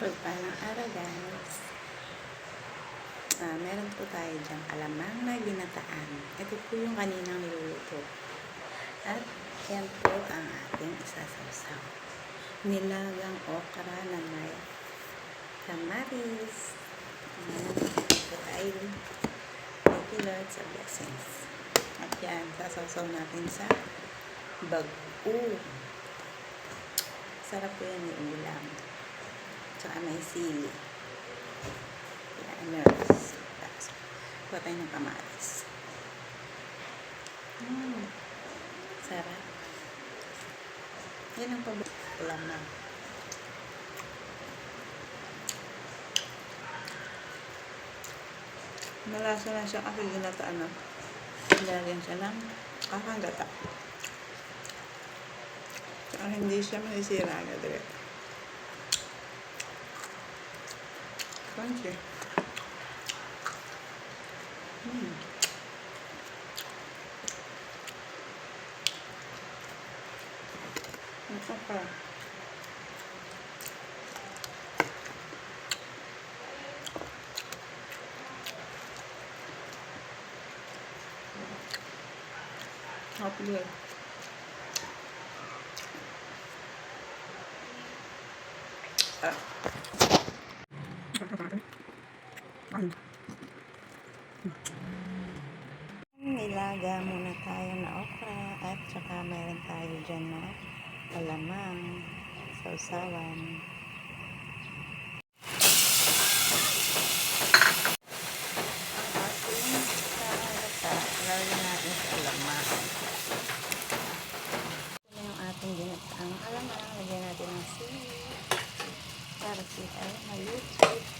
Pagpalang araw guys. Ah, meron po tayo dyan alamang na ginataan. Ito po yung kaninang niluluto. At yan po ang ating isasawsaw. Nilagang okra na may kamaris. Ayan. Ito ay thank you Lord sa blessings. At yan, sasawsaw natin sa bagu. Sarap po yan yung ulam. Tsaka may sili. Yan, nurse. Tapos, kuha tayo ng kamatis. Mm. Sarap. Yan ang paborito ulam na. Malasa na siya kasi ginataan na. Nilagyan siya ng kakagata. Tsaka hindi siya masisira agad rin. crunchy. Mm. It's not bad. Not good. Uh. Nilaga muna tayo na okra at saka mayroon tayo dyan na alamang sausawan. Ang ating sarata, lalagyan natin sa alamang. Ito yung ating ginataang alamang. Lagyan natin ng sili para siya ay maluto.